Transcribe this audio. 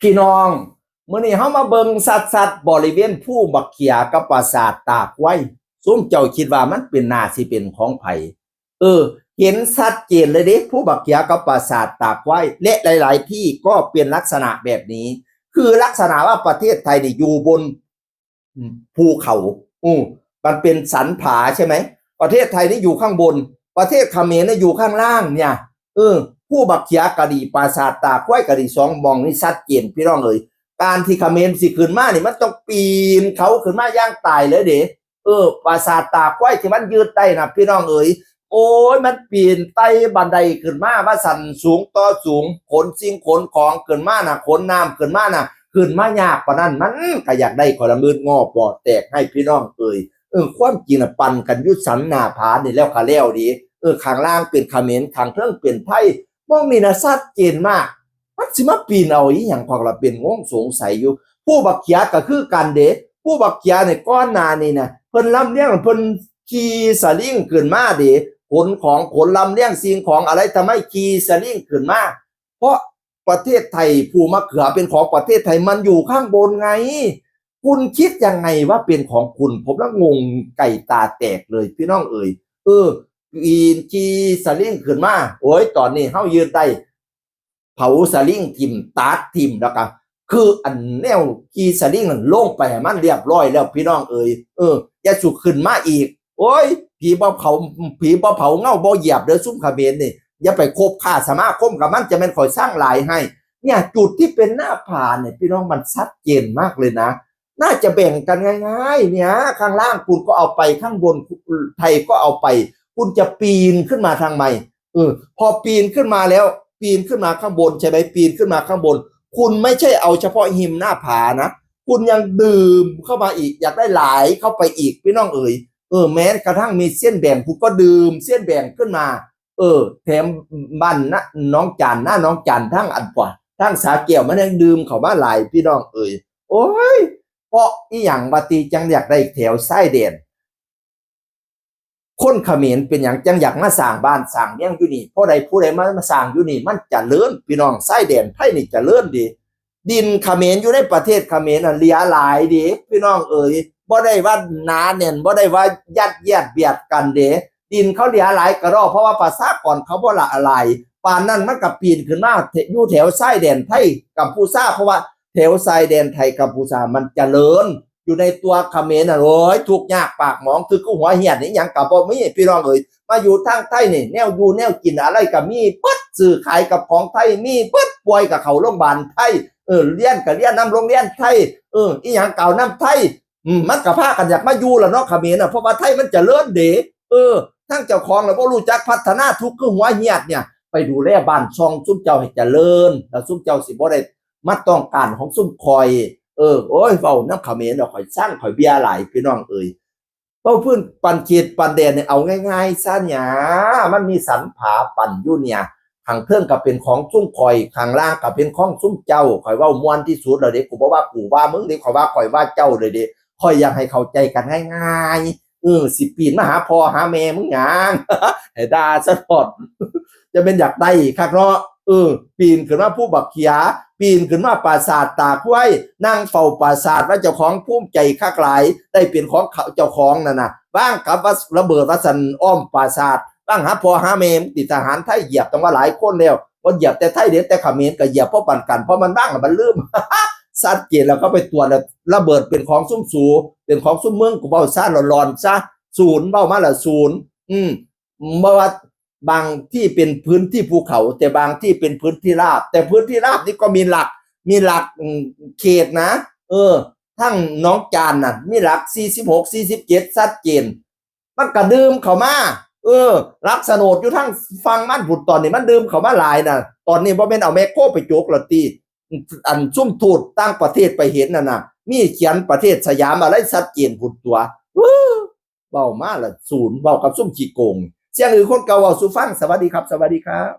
พี่น้องเมื้อนี้เฮามาเบิงสัดๆบริเวณผู้บักเขียกับปราสาทตากไว้ซุ้มเจ้าคิดว่ามันเป็นนาสิเป็นของไผเออ เห็นชัดเจนเลยเด้ผู้บักเขียกับปราสาทตากไว้และหลาย ๆ ที่ก็เป็นลักษณะแบบนี้ คือลักษณะว่าประเทศไทยนี่อยู่บนภูเขาอือมันเป็นสันผาใช่ไหมประเทศไทยนี่อยู่ข้างบน ประเทศเขมรนี่อยู่ข้างล่างเนี่ยเออ ผู้บักเขียกะดีปราสาทตากไว้กะดีสองมองนี่ชัดเจนพี่น้องเอ๋ยการที่เขมรสิขึ้นมานี่มันต้องปีนเขาขึ้นมาย่างตายเลยเด้เออปราสาทตากไว้ที่มันยืดได้นะพี่น้องเอ๋ยโอ้ยมันปีนไต่บันไดขึ้นมาว่าสันสูงต่อสูงขนสิ่งขนของขึ้นมาน่ะขนน้ำขึ้นมาน่ะขึ้นมายากกว่านั้นมันก็อยากได้ขอละมืดงอปอดแตกให้พี่น้องเอ๋ยเออความจริงน่ะปันกันยุสันหน้าผานี่แล้วก็แล้วดีเออข้างล่างเป็นเขมรข้างเทิงเป็นไทย มองนี่นะชัดเจนมากมันสิมาปีนเอาอีหยังพวกเราเป็นงงสงสัยอยู่ ผู้บักเขียก็คือกันเด้ผู้บักเขียในก้อนนานี่นะเพิ่นลำเลียงเพิ่นขี่สลิงขึ้นมาเด้ขนของขนลำเลียงสิ่งของอะไรทำให้ขี่สลิงขึ้นมาเพราะประเทศไทยผู้มะเขือเป็นของประเทศไทยมันอยู่ข้างบนไง คุณคิดยังไงว่าเป็นของคุณ ผมละงงไก่ตาแตกเลยพี่น้องเอ่ยเออ ปีนจีสลิงขึ้นมา โอ้ย ตอนนี้เฮายืนได้เผาสลิงทิมตัดทิมแล้วก็คืออันแนวกีสลิงนั่นลงไปมันเรียบร้อยแล้วพี่น้องเอ๋ยเอออย่าสุขึ้นมาอีก โอ้ย ผีบ่เผาผีบ่เผาเงาบ่เหยียบเด้อซุ่มขเบนนี่อย่าไปคบค้าสมาคมกับมันจะเป็นข่อยสร้างลายให้ เนี่ยจุดที่เป็นหน้าผาเนี่ยพี่น้องมันชัดเจนมากเลยนะ น่าจะแบ่งกันง่าย ๆ เนี่ย ข้างล่างคุณก็เอาไปข้างบนไทยก็เอาไป คุณจะปีนขึ้นมาทางใหม่เออพอปีนขึ้นมาแล้ว ปีนขึ้นมาข้างบนใช่ไหมปีนขึ้นมาข้างบน คุณไม่ใช่เอาเฉพาะหิมหน้าผานะคุณยังดื่มเข้ามาอีก อยากได้หลายเข้าไปอีกพี่น้องเอ๋ยเออแม้กระทั่งมีเส้นแบ่งคุณก็ดื่มเส้นแบ่งขึ้นมา เออ แถมบ้านนะน้องจันหน้าน้องจันทั้งอันกว่าทั้งสาเกี่ยวมันยังดื่มเข้ามาหลายพี่น้องเอ๋ยโอ้ยเพราะอีหยังบาตีจังอยากได้แถวไส้เด่น คนเขมรเป็นอย่างจังอยากมาสร้างบ้านสร้างเลี้ยงอยู่นี่เพราะใดผู้ใดมามาสร้างอยู่นี่ มันจะเลื่อนพี่น้องไส้แดนไทยนี่จะเลื่อนดี ดินเขมรอยู่ในประเทศเขมรน่ะเหลียหลายดีพี่น้องเอ๋ยบ่ได้ว่าหนาแน่นบ่ได้ว่ายัดเยียดเบียดกันเด้ดินเขาเหลียหลายกระรอกเพราะว่าภาษาก่อนเขาบ่ละอะไรปานนั้นมันก็ปีนขึ้นมาอยู่แถวไส้แดนไทยกัมพูชาเพราะว่าแถวไส้แดนไทยกัมพูชามันเจริญ อยู่ในตัวเขมรน่ะโอ้ยทุกยากปากหมองคือกูหัวเหียดนี่ยังกับบ่มีพี่น้องเอ้ยมาอยู่ทางใต้นี่แนวอยู่แนวกินอะไรก็มีปึ๊ดซื้อขายกับของไทยมีปึ๊ดป่วยกับเขาโรงพยาบาลไทยเออเรียนก็เรียนน้ำโรงเรียนไทยเอออีหยังเก่าน้ำไทยมันก็พากันอยากมาอยู่ล่ะเนาะเขมรน่ะเพราะว่าไทยมันเจริญเดเออทั้งเจ้าของแล้วบ่รู้จักพัฒนาทุกข์คือหัวเหียดเนี่ยไปดูแลบ้านช่องซุ่มเจ้าให้เจริญแล้วซุ่มเจ้าสิบ่ได้มาต้องการของซุ่มคอย เออโอ้ยเฝ้าน้ำเขมรเราข่อยสร้างข่อยเบียร์ไหลพี่น้องเอ่ยเฝ้าพื้นปันเขีดปันแดนเนี่ยเอาง่ายๆซะเนี่ยมันมีสันผาปั่นยู่นเนี่ยข้างเครื่องก็เป็นของซุ่มข่อยข้างล่างก็เป็นของซุ่มเจ้าข่อยว่ามวนที่สุดเลยเด็กกูบอกว่ากูว่ามึงเด็กขอยว่าข่อยว่าเจ้าเลยเด็กข่อยอยากให้เข้าใจกันง่ายๆเออสิปีนมาหาพ่อหาแม่มึงยังให้ด่าซะพอดจะเป็นอยากได้คักเนาะ เออปีนขึ้นมาผู้บักเขียปีนขึ้นมาปราสาทตากไว้นั่งเฝ้าปราสาทว่าเจ้าของภูมิใจคักหลายได้เป็นของเขาเจ้าของนั่นนะบ้างกับว่าระเบิดวัสันอ้อมปราสาทบ้างหาพอหาเมมติดทหารไทยเหยียบต้องว่าหลายคนแล้วว่าเหยียบแต่ไทยเด็ดแต่ขมรก็เหยียบเพราะปันกันเพราะมันบ้างอมันลืมสัดเจนแล้วก็ไปตรวจแล้วระเบิดเป็นของซุ่มสูเป็นของซุ่มเมืองกูเบ้าซ่าหลอนๆซะศูนย์เบ้ามาละศูนย์อืมเมื่อว่า บางที่เป็นพื้นที่ภูเขา แต่บางที่เป็นพื้นที่ราบ แต่พื้นที่ราบนี่ก็มีหลัก มีหลักเขตนะ เออ ทั้งน้องจานน่ะ มีหลัก 46 47ชัดเจนมันก็ดื่มเขามา เออ รักสนดอยู่ทั้งฟังมันผุดตอนนี้มันดื่มเขามาหลายน่ะตอนนี้บ่แม่นเอาแมคโคไปโจกละตีอันซุ่มทูดตั้งประเทศไปเห็นน่ะนะมีเขียนประเทศสยามอะไรชัดเจนผุดตัวเว้อเบามาละศูนย์เบากับซุ่มขี้โกง เสียงอื่นคนเก่าเอาสู่ฟังสวัสดีครับ สวัสดีครับ